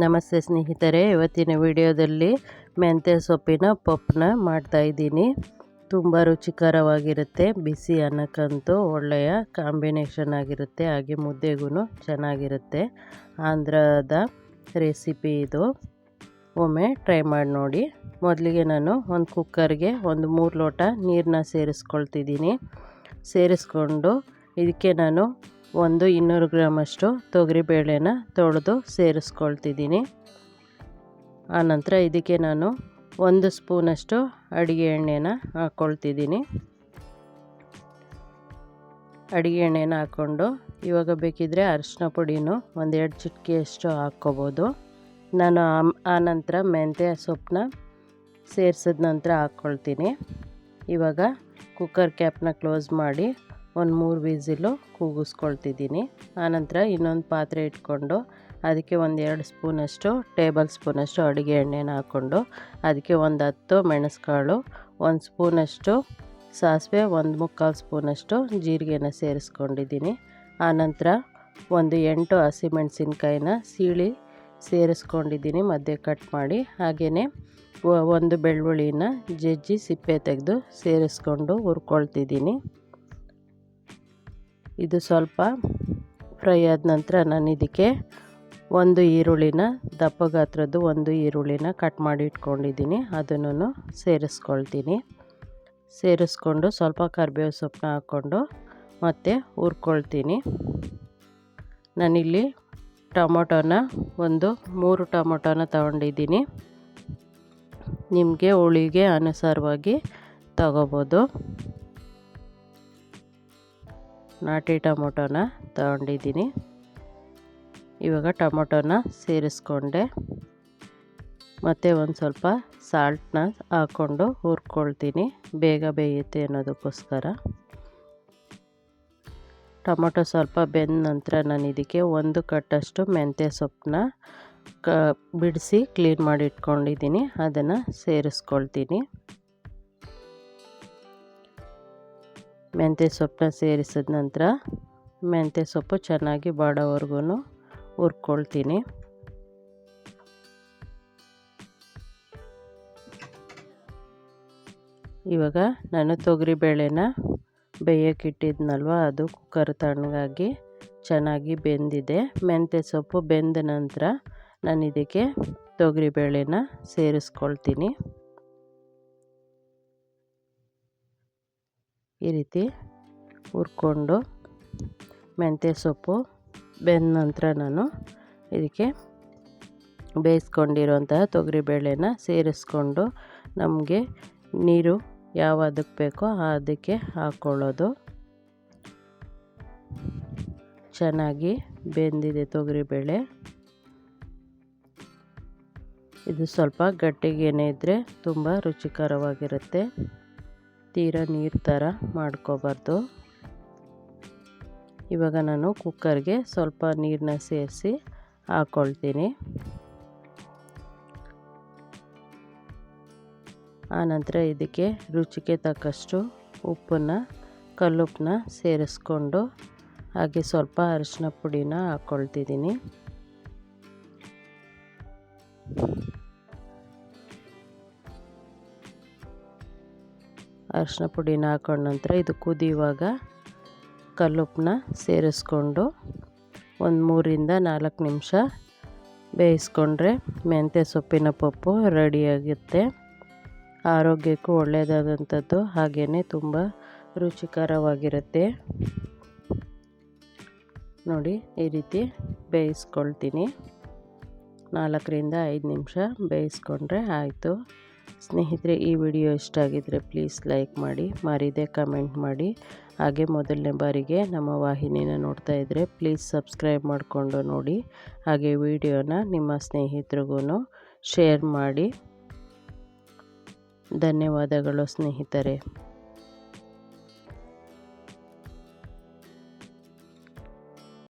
ನಮಸ್ತೆ ಸ್ನೇಹಿತರೆ, ಇವತ್ತಿನ ವಿಡಿಯೋದಲ್ಲಿ ಮೆಂತ್ಯ ಸೊಪ್ಪಿನ ಪಪ್ಪನ್ನ ಮಾಡ್ತಾಯಿದ್ದೀನಿ ತುಂಬ ರುಚಿಕರವಾಗಿರುತ್ತೆ, ಬಿಸಿ ಅನ್ನಕ್ಕಂತೂ ಒಳ್ಳೆಯ ಕಾಂಬಿನೇಷನ್ ಆಗಿರುತ್ತೆ, ಹಾಗೆ ಮುದ್ದೆಗೂ ಚೆನ್ನಾಗಿರುತ್ತೆ. ಆಂಧ್ರದ ರೆಸಿಪಿ ಇದು. ಒಮ್ಮೆ ಟ್ರೈ ಮಾಡಿ ನೋಡಿ. ಮೊದಲಿಗೆ ನಾನು ಒಂದು ಕುಕ್ಕರ್ಗೆ ಒಂದು ಮೂರು ಲೋಟ ನೀರನ್ನ ಸೇರಿಸ್ಕೊಳ್ತಿದ್ದೀನಿ. ಸೇರಿಸ್ಕೊಂಡು ಇದಕ್ಕೆ ನಾನು ಒಂದು ಇನ್ನೂರು ಗ್ರಾಮಷ್ಟು ತೊಗರಿಬೇಳೆನ ತೊಳೆದು ಸೇರಿಸ್ಕೊಳ್ತಿದ್ದೀನಿ. ಆನಂತರ ಇದಕ್ಕೆ ನಾನು ಒಂದು ಸ್ಪೂನಷ್ಟು ಅಡುಗೆ ಎಣ್ಣೆನ ಹಾಕ್ಕೊಳ್ತಿದ್ದೀನಿ ಅಡುಗೆ ಎಣ್ಣೆನ ಹಾಕ್ಕೊಂಡು ಇವಾಗ ಬೇಕಿದ್ದರೆ ಅರಿಶಿನ ಪುಡಿನೂ ಒಂದೆರಡು ಚಿಟಿಕೆಯಷ್ಟು ಹಾಕ್ಕೋಬೋದು. ನಾನು ಆನಂತರ ಮೆಂತ್ಯ ಸೊಪ್ಪನ್ನ ಸೇರಿಸಿದ ನಂತರ ಹಾಕ್ಕೊಳ್ತೀನಿ. ಇವಾಗ ಕುಕ್ಕರ್ ಕ್ಯಾಪ್ನ ಕ್ಲೋಸ್ ಮಾಡಿ ಒಂದು ಮೂರು ವಿಸಿಲು ಕೂಗಿಸ್ಕೊಳ್ತಿದ್ದೀನಿ. ಆನಂತರ ಇನ್ನೊಂದು ಪಾತ್ರೆ ಇಟ್ಕೊಂಡು ಅದಕ್ಕೆ ಒಂದು ಎರಡು ಸ್ಪೂನಷ್ಟು ಟೇಬಲ್ ಸ್ಪೂನಷ್ಟು ಅಡುಗೆ ಎಣ್ಣೆನ ಹಾಕ್ಕೊಂಡು ಅದಕ್ಕೆ ಒಂದು ಹತ್ತು ಮೆಣಸುಕಾಳು, ಒಂದು ಸ್ಪೂನಷ್ಟು ಸಾಸಿವೆ, ಒಂದು ಮುಕ್ಕಾಲು ಸ್ಪೂನಷ್ಟು ಜೀರಿಗೆನ ಸೇರಿಸ್ಕೊಂಡಿದ್ದೀನಿ. ಆನಂತರ ಒಂದು ಎಂಟು ಹಸಿಮೆಣಸಿನ್ಕಾಯಿನ ಸೀಳಿ ಸೇರಿಸ್ಕೊಂಡಿದ್ದೀನಿ, ಮಧ್ಯೆ ಕಟ್ ಮಾಡಿ. ಹಾಗೆಯೇ ಒಂದು ಬೆಳ್ಳುಳ್ಳಿನ ಜಜ್ಜಿ ಸಿಪ್ಪೆ ತೆಗೆದು ಸೇರಿಸ್ಕೊಂಡು ಹುರ್ಕೊಳ್ತಿದ್ದೀನಿ. ಇದು ಸ್ವಲ್ಪ ಫ್ರೈ ಆದ ನಂತರ ನಾನು ಇದಕ್ಕೆ ಒಂದು ಈರುಳ್ಳಿನ ದಪ್ಪ ಗಾತ್ರದ್ದು ಒಂದು ಈರುಳ್ಳಿನ ಕಟ್ ಮಾಡಿ ಇಟ್ಕೊಂಡಿದ್ದೀನಿ. ಅದನ್ನು ಸೇರಿಸ್ಕೊಳ್ತೀನಿ. ಸೇರಿಸ್ಕೊಂಡು ಸ್ವಲ್ಪ ಕರಿಬೇವು ಸೊಪ್ಪನ್ನ ಹಾಕ್ಕೊಂಡು ಮತ್ತೆ ಹುರ್ಕೊಳ್ತೀನಿ. ನಾನಿಲ್ಲಿ ಟೊಮೊಟೊನ ಒಂದು ಮೂರು ಟೊಮೊಟೊನ ತಗೊಂಡಿದ್ದೀನಿ. ನಿಮಗೆ ಹುಳಿಗೆ ಅನುಸಾರವಾಗಿ ತಗೋಬೋದು. ನಾಟಿ ಟೊಮೊಟೊನ ತಗೊಂಡಿದ್ದೀನಿ. ಇವಾಗ ಟೊಮೊಟೊನ ಸೇರಿಸ್ಕೊಂಡೆ. ಮತ್ತು ಒಂದು ಸ್ವಲ್ಪ ಸಾಲ್ಟನ್ನ ಹಾಕ್ಕೊಂಡು ಹುರ್ಕೊಳ್ತೀನಿ, ಬೇಗ ಬೇಯುತ್ತೆ ಅನ್ನೋದಕ್ಕೋಸ್ಕರ. ಟೊಮೊಟೊ ಸ್ವಲ್ಪ ಬೆಂದ ನಂತರ ನಾನು ಇದಕ್ಕೆ ಒಂದು ಕಟ್ಟಷ್ಟು ಮೆಂತ್ಯ ಸೊಪ್ಪನ್ನ ಕ, ಬಿಡಿಸಿ ಕ್ಲೀನ್ ಮಾಡಿ ಇಟ್ಕೊಂಡಿದ್ದೀನಿ, ಅದನ್ನು ಸೇರಿಸ್ಕೊಳ್ತೀನಿ. ಮೆಂತ್ಯ ಸೊಪ್ಪನ್ನ ಸೇರಿಸಿದ ನಂತರ ಮೆಂತ್ಯ ಸೊಪ್ಪು ಚೆನ್ನಾಗಿ ಬಾಡೋವರೆಗೂ ಹುರ್ಕೊಳ್ತೀನಿ. ಇವಾಗ ನಾನು ತೊಗರಿ ಬೇಳೆನ ಬೇಯೋಕ್ಕಿಟ್ಟಿದ್ನಲ್ವ ಅದು ಕುಕ್ಕರ್ ತಣ್ಣಗಾಗಿ ಚೆನ್ನಾಗಿ ಬೆಂದಿದೆ. ಮೆಂತ್ಯ ಸೊಪ್ಪು ಬೆಂದ ನಂತರ ನಾನು ಇದಕ್ಕೆ ತೊಗರಿಬೇಳೆನ ಸೇರಿಸ್ಕೊಳ್ತೀನಿ. ಈ ರೀತಿ ಹುರ್ಕೊಂಡು ಮೆಂತ್ಯ ಸೊಪ್ಪು, ಬೆಂದ ನಂತರ ನಾನು ಇದಕ್ಕೆ ಬೇಯಿಸ್ಕೊಂಡಿರುವಂತಹ ತೊಗರಿಬೇಳೆನ ಸೇರಿಸ್ಕೊಂಡು ನಮಗೆ ನೀರು ಯಾವ ಅದಕ್ಕೆ ಬೇಕೋ ಅದಕ್ಕೆ ಹಾಕ್ಕೊಳ್ಳೋದು ಚೆನ್ನಾಗಿ ಬೆಂದಿದೆ ತೊಗರಿಬೇಳೆ ಇದು ಸ್ವಲ್ಪ ಗಟ್ಟಿಗೇನೆ ಇದ್ದರೆ ತುಂಬ ರುಚಿಕರವಾಗಿರುತ್ತೆ. ತೀರ ನೀರು ಥರ ಮಾಡ್ಕೋಬಾರ್ದು. ಇವಾಗ ನಾನು ಕುಕ್ಕರ್ಗೆ ಸ್ವಲ್ಪ ನೀರನ್ನ ಸೇರಿಸಿ ಹಾಕ್ಕೊಳ್ತೀನಿ ಆನಂತರ ಇದಕ್ಕೆ ರುಚಿಗೆ ತಕ್ಕಷ್ಟು ಉಪ್ಪನ್ನು ಕಲ್ಲುಪ್ಪನ್ನ ಸೇರಿಸ್ಕೊಂಡು ಹಾಗೆ ಸ್ವಲ್ಪ ಅರಿಶಿನ ಪುಡಿನ ಹಾಕ್ಕೊಳ್ತಿದ್ದೀನಿ ಅರಿಶಿನ ಪುಡಿನ ಹಾಕೊಂಡ ನಂತರ ಇದು ಕುದಿಯುವಾಗ ಕಲ್ಲುಪ್ಪನ್ನ ಸೇರಿಸ್ಕೊಂಡು ಒಂದು ಮೂರಿಂದ ನಾಲ್ಕು ನಿಮಿಷ ಬೇಯಿಸ್ಕೊಂಡ್ರೆ ಮೆಂತ್ಯ ಸೊಪ್ಪಿನ ಪಪ್ಪು ರೆಡಿಯಾಗುತ್ತೆ ಆರೋಗ್ಯಕ್ಕೂ ಒಳ್ಳೆಯದಾದಂಥದ್ದು ಹಾಗೆಯೇ ತುಂಬ ರುಚಿಕರವಾಗಿರುತ್ತೆ. ನೋಡಿ, ಈ ರೀತಿ ಬೇಯಿಸ್ಕೊಳ್ತೀನಿ. ನಾಲ್ಕರಿಂದ ಐದು ನಿಮಿಷ ಬೇಯಿಸ್ಕೊಂಡ್ರೆ ಆಯಿತು. ಸ್ನೇಹಿತರೆ, ಈ ವಿಡಿಯೋ ಇಷ್ಟ ಆಗಿದ್ದರೆ ಪ್ಲೀಸ್ ಲೈಕ್ ಮಾಡಿ, ಮರಿದೆ ಕಮೆಂಟ್ ಮಾಡಿ. ಹಾಗೆ ಮೊದಲನೇ ಬಾರಿಗೆ ನಮ್ಮ ವಾಹಿನಿನ ನೋಡ್ತಾ ಇದ್ದರೆ ಪ್ಲೀಸ್ ಸಬ್ಸ್ಕ್ರೈಬ್ ಮಾಡಿಕೊಂಡು ನೋಡಿ. ಹಾಗೆ ವಿಡಿಯೋನ ನಿಮ್ಮ ಸ್ನೇಹಿತರಿಗೂ ಶೇರ್ ಮಾಡಿ. ಧನ್ಯವಾದಗಳು ಸ್ನೇಹಿತರೆ.